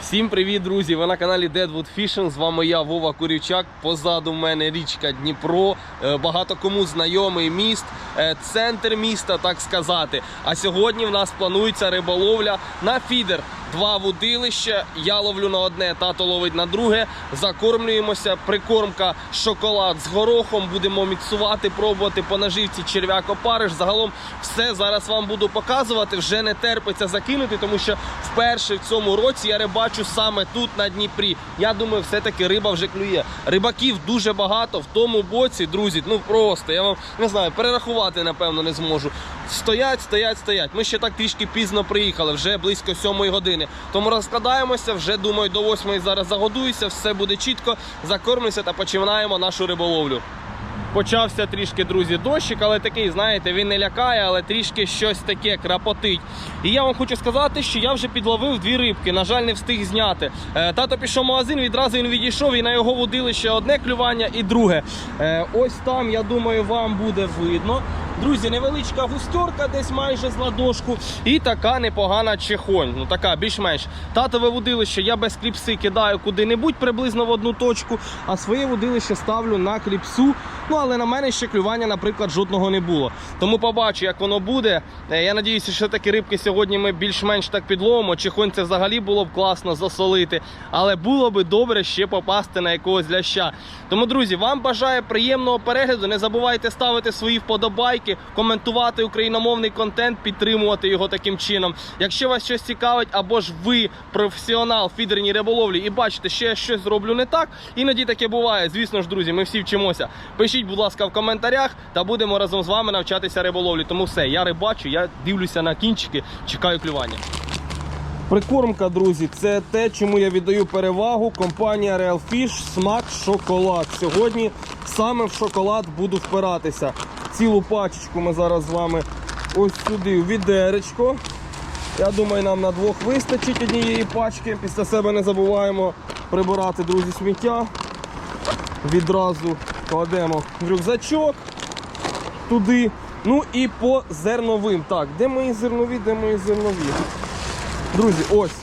Всім привіт, друзі! Ви на каналі Deadwood Fishing. З вами я, Вова Курівчак. Позаду мене річка Дніпро. Е, Багато кому знайомий міст, е, центр міста, так сказати. А сьогодні в нас планується риболовля на фідер. Два вудилища. Я ловлю на одне, тато ловить на друге. Закормлюємося. Прикормка шоколад з горохом. Будемо міксувати, пробувати по наживці черв'як опариш. Загалом все зараз вам буду показувати. Вже не терпиться закинути, тому що вперше в цьому році я рибачу саме тут на Дніпрі. Я думаю, все-таки риба вже клює. Рибаків дуже багато в тому боці, друзі. Ну просто я вам не знаю, перерахувати напевно не зможу. Стоять, стоять, стоять. Ми ще так трішки пізно приїхали, вже близько сьомої години. Тому розкладаємося, вже думаю, до восьмої зараз загодуюся, все буде чітко, закормлюся та починаємо нашу риболовлю. Почався трішки, друзі, дощик, але такий, знаєте, він не лякає, але трішки щось таке крапотить. І я вам хочу сказати, що я вже підловив дві рибки. На жаль, не встиг зняти. Е, Тато пішов в магазин, відразу він відійшов, і на його водилище одне клювання і друге. Е, Ось там, я думаю, вам буде видно. Друзі, невеличка густерка десь майже з ладошку. І така непогана чехонь. Ну така більш-менш. Татове водилище я без кліпси кидаю куди-небудь приблизно в одну точку, а своє водилище ставлю на кліпсу. Ну але на мене ще клювання, наприклад, жодного не було. Тому побачу, як воно буде. Е, Я надіюся, що такі рибки сьогодні ми більш-менш так підловимо. Чехонь це взагалі було б класно засолити. Але було би добре ще попасти на якогось ляща. Тому, друзі, вам бажаю приємного перегляду. Не забувайте ставити свої вподобайки, коментувати україномовний контент, підтримувати його таким чином. Якщо вас щось цікавить, або ж ви професіонал в фідерній риболовлі і бачите, що я щось зроблю не так, іноді таке буває. Звісно ж, друзі, ми всі вчимося. Пишіть, будь ласка, в коментарях та будемо разом з вами навчатися риболовлі. Тому все, я рибачу, я дивлюся на кінчики, чекаю клювання. Прикормка, друзі, це те, чому я віддаю перевагу. Компанія Real Fish, смак шоколад. Сьогодні саме в шоколад буду впиратися. Цілу пачечку ми зараз з вами ось сюди в відеречко. Я думаю, нам на двох вистачить однієї пачки. Після себе не забуваємо прибирати, друзі, сміття. Відразу кладемо в рюкзачок туди. Ну і по зерновим. Так, де мої зернові, де мої зернові? Друзі, ось,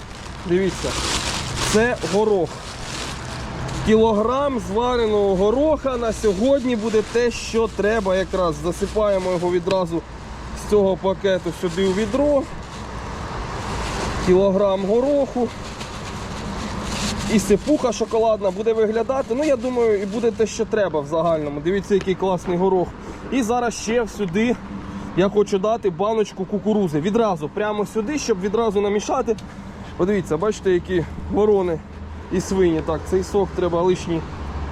дивіться, це горох. Кілограм звареного гороха на сьогодні буде те, що треба якраз. Засипаємо його відразу з цього пакету сюди у відро. Кілограм гороху. І сипуха шоколадна буде виглядати. Ну, я думаю, і буде те, що треба в загальному. Дивіться, який класний горох. І зараз ще сюди я хочу дати баночку кукурузи. Відразу, прямо сюди, щоб відразу намішати. Подивіться, бачите, які ворони і свині. Так, цей сок треба лишній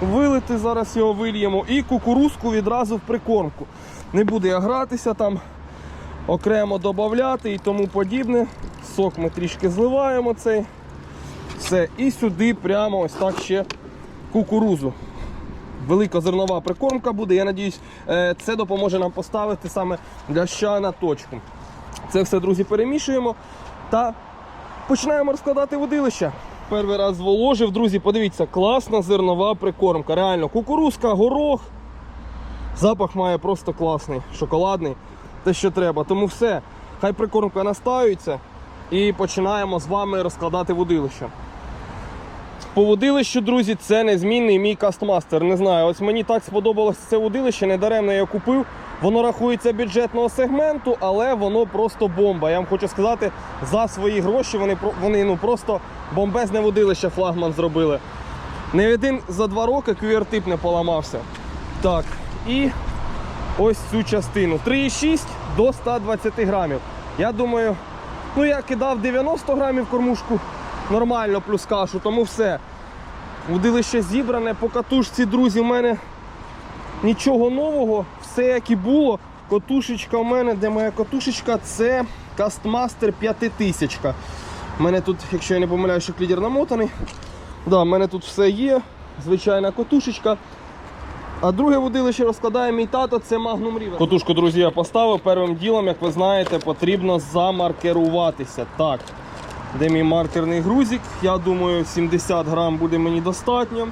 вилити. Зараз його вильємо. І кукурузку відразу в прикормку. Не буде я гратися там, окремо додати і тому подібне. Сок ми трішки зливаємо цей. Все, і сюди прямо ось так ще кукурузу. Велика зернова прикормка буде. Я надіюсь, е, це допоможе нам поставити саме ляща на точку. Це все, друзі, перемішуємо та починаємо розкладати водилища. Перший раз зволожив, друзі, подивіться, класна зернова прикормка. Реально, кукурузка, горох. Запах має просто класний, шоколадний, те, що треба. Тому все, хай прикормка настаюється і починаємо з вами розкладати водилище. По водилищу, друзі, це незмінний мій кастмастер. Не знаю, ось мені так сподобалося це водилище, недаремно я купив. Воно рахується бюджетного сегменту, але воно просто бомба. Я вам хочу сказати, за свої гроші вони, вони ну, просто бомбезне водилище флагман зробили. Не один за два роки QR-тип не поламався. Так, і ось цю частину. 3,6 до 120 грамів. Я думаю, ну я кидав 90 грамів кормушку нормально плюс кашу, тому все. Удилище зібране по катушці, друзі, в мене нічого нового, все як і було. Котушечка в мене, де моя котушечка, це Castmaster 5000. У мене тут, якщо я не помиляю, що клідер намотаний. Да, в мене тут все є, звичайна котушечка. А друге водилище розкладає мій тато, це Magnum River. Котушку, друзі, я поставив. Первим ділом, як ви знаєте, потрібно замаркеруватися. Так, де мій маркерний грузик? Я думаю, 70 грам буде мені достатньо.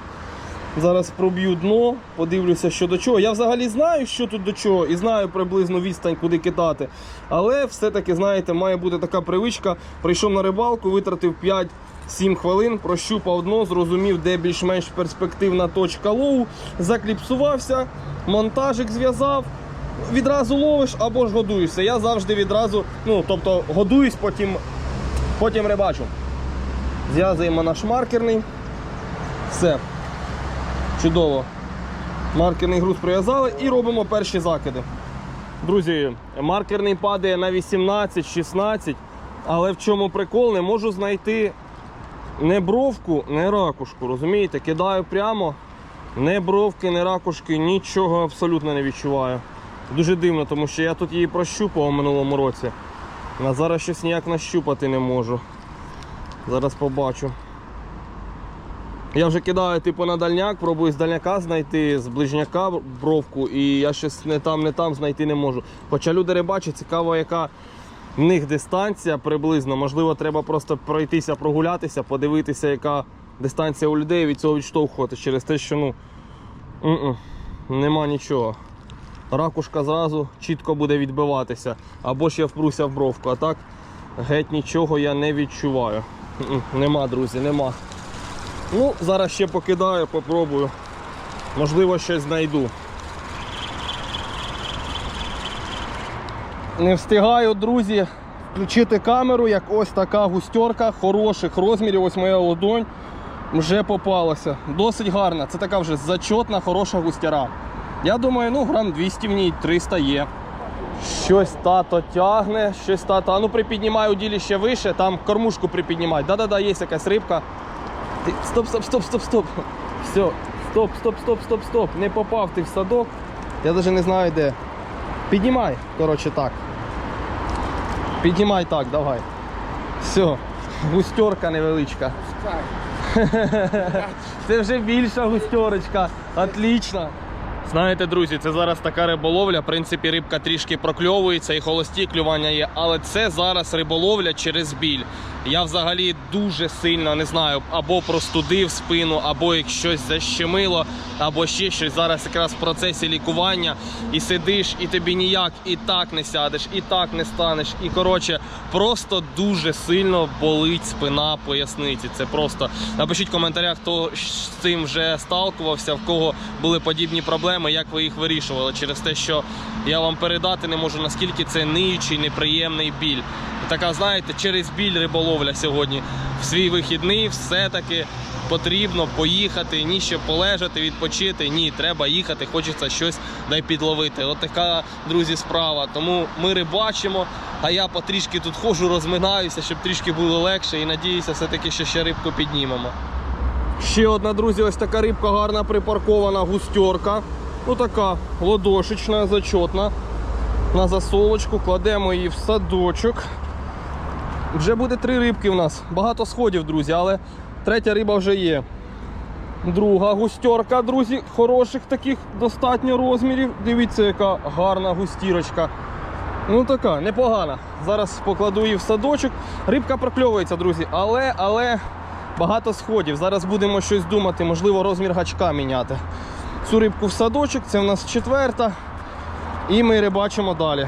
Зараз проб'ю дно, подивлюся, що до чого. Я взагалі знаю, що тут до чого, і знаю приблизно відстань, куди кидати. Але все-таки, знаєте, має бути така привичка. Прийшов на рибалку, витратив 5 7 хвилин, прощупав дно, зрозумів, де більш-менш перспективна точка лову, закліпсувався, монтажик зв'язав. Відразу ловиш або ж годуєшся. Я завжди відразу, ну тобто годуюсь, потім, потім рибачу. Зв'язуємо наш маркерний. Все. Чудово. Маркерний груз прив'язали і робимо перші закиди. Друзі, маркерний падає на 18-16, але в чому прикол, не можу знайти не бровку, не ракушку. Розумієте? Кидаю прямо, не бровки, не ракушки, нічого абсолютно не відчуваю. Дуже дивно, тому що я тут її прощупував у минулому році. А зараз щось ніяк нащупати не можу. Зараз побачу. Я вже кидаю типу на дальняк, пробую з дальняка знайти, з ближняка бровку, і я щось не там, не там знайти не можу. Хоча люди рибачать, цікаво, яка в них дистанція приблизно. Можливо, треба просто пройтися, прогулятися, подивитися, яка дистанція у людей від цього відштовхувати через те, що ну м-м, нема нічого. Ракушка зразу чітко буде відбиватися. Або ж я впруся в бровку. А так геть нічого я не відчуваю. М-м, Нема, друзі, нема. Ну, зараз ще покидаю, попробую. Можливо, щось знайду. Не встигаю, друзі, включити камеру, як ось така густерка хороших розмірів. Ось моя ладонь вже попалася. Досить гарна. Це така вже зачотна, хороша густяра. Я думаю, ну грам 200 в ній 300 є. Щось тато тягне, щось тато. А ну припіднімай удилище вище, там кормушку припіднімай. Да-да-да, є якась рибка. Ти... Стоп, стоп, стоп, стоп, стоп. Все, стоп, стоп, стоп, стоп, стоп. Не попав ти в садок. Я навіть не знаю де. Піднімай, коротше так. Піднімай так, давай. Все, густерка невеличка. Це вже більша густерочка. Отлично. Знаєте, друзі, це зараз така риболовля. В принципі, рибка трішки прокльовується і холості клювання є, але це зараз риболовля через біль. Я взагалі дуже сильно не знаю, або простудив спину, або як щось защемило, або ще щось. Зараз якраз в процесі лікування і сидиш, і тобі ніяк і так не сядеш, і так не станеш. І коротше, просто дуже сильно болить спина поясниці. Це просто напишіть в коментарях, хто з цим вже сталкувався, в кого були подібні проблеми, як ви їх вирішували через те, що я вам передати не можу, наскільки це ниючий, неприємний біль. Така, знаєте, через біль риболовля сьогодні. В свій вихідний все-таки потрібно поїхати, ні ще полежати, відпочити. Ні, треба їхати, хочеться щось дай підловити. От така, друзі, справа. Тому ми рибачимо, а я потрішки тут ходжу, розминаюся, щоб трішки було легше і надіюся, все-таки, що ще рибку піднімемо. Ще одна, друзі, ось така рибка гарна припаркована густерка. Ну така ладошечна, зачотна. На засолочку кладемо її в садочок. Вже буде три рибки в нас. Багато сходів, друзі, але третя риба вже є. Друга густерка, друзі, хороших таких достатньо розмірів. Дивіться, яка гарна густірочка. Ну така, непогана. Зараз покладу її в садочок. Рибка прокльовується, друзі, але, але багато сходів. Зараз будемо щось думати, можливо, розмір гачка міняти. Цю рибку в садочок, це в нас четверта. І ми рибачимо далі.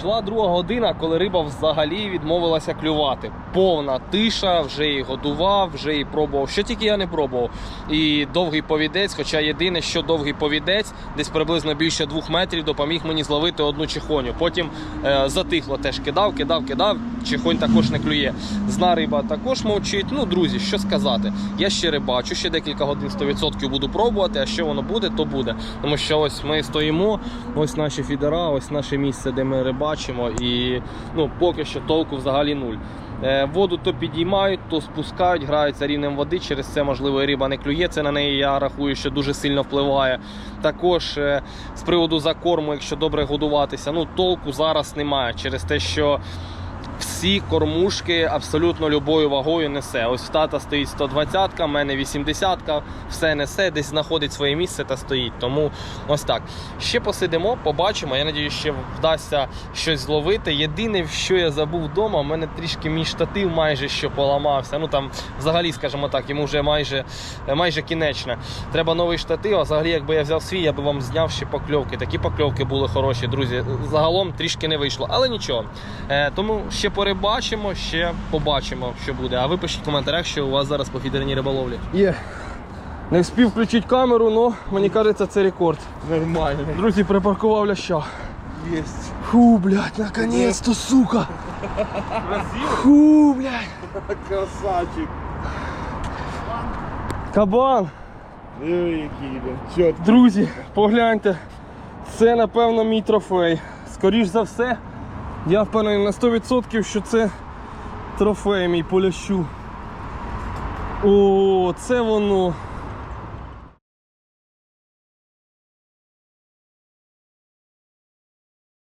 Йшла друга година, коли риба взагалі відмовилася клювати. Повна тиша, вже її годував, вже її пробував. Що тільки я не пробував. І довгий повідець, хоча єдине, що довгий повідець, десь приблизно більше двох метрів, допоміг мені зловити одну чихоню. Потім е, затихло, теж кидав, кидав, кидав. Чихонь також не клює. Зна риба також мовчить. Ну, друзі, що сказати? Я ще рибачу, ще декілька годин 100% буду пробувати, а що воно буде, то буде. Тому що ось ми стоїмо, ось наші фідера, ось наше місце, де ми рибачимо, і ну, поки що толку взагалі нуль. Е, Воду то підіймають, то спускають, граються рівнем води. Через це, можливо, і риба не клює. Це на неї я рахую, що дуже сильно впливає. Також е, з приводу закорму, якщо добре годуватися, ну толку зараз немає через те, що всі кормушки абсолютно любою вагою несе. Ось в тата стоїть 120-ка, в мене 80-ка, все несе, десь знаходить своє місце та стоїть. Тому ось так. Ще посидимо, побачимо. Я надію, ще вдасться щось зловити. Єдине, що я забув вдома, у мене трішки мій штатив майже що поламався. Ну там взагалі, скажімо так, йому вже майже, майже кінечне. Треба новий штатив. А взагалі, якби я взяв свій, я би вам зняв ще покльовки. Такі покльовки були хороші, друзі. Загалом трішки не вийшло, але нічого. Е, тому ще порибачимо. Рибачимо, ще побачимо, що буде. А ви пишіть в коментарях, що у вас зараз по фідерній риболовлі. Є. Не встиг включити камеру, але мені кажеться, це рекорд. Нормально. Друзі, припаркував ляща. Есть. Фу, блядь, наконец-то, сука. Фу, блядь. Красавчик. Кабан. Чітко. Друзі, погляньте. Це, напевно, мій трофей. Скоріш за все, я впевнений на 100%, що це трофей мій полящу. О, це воно.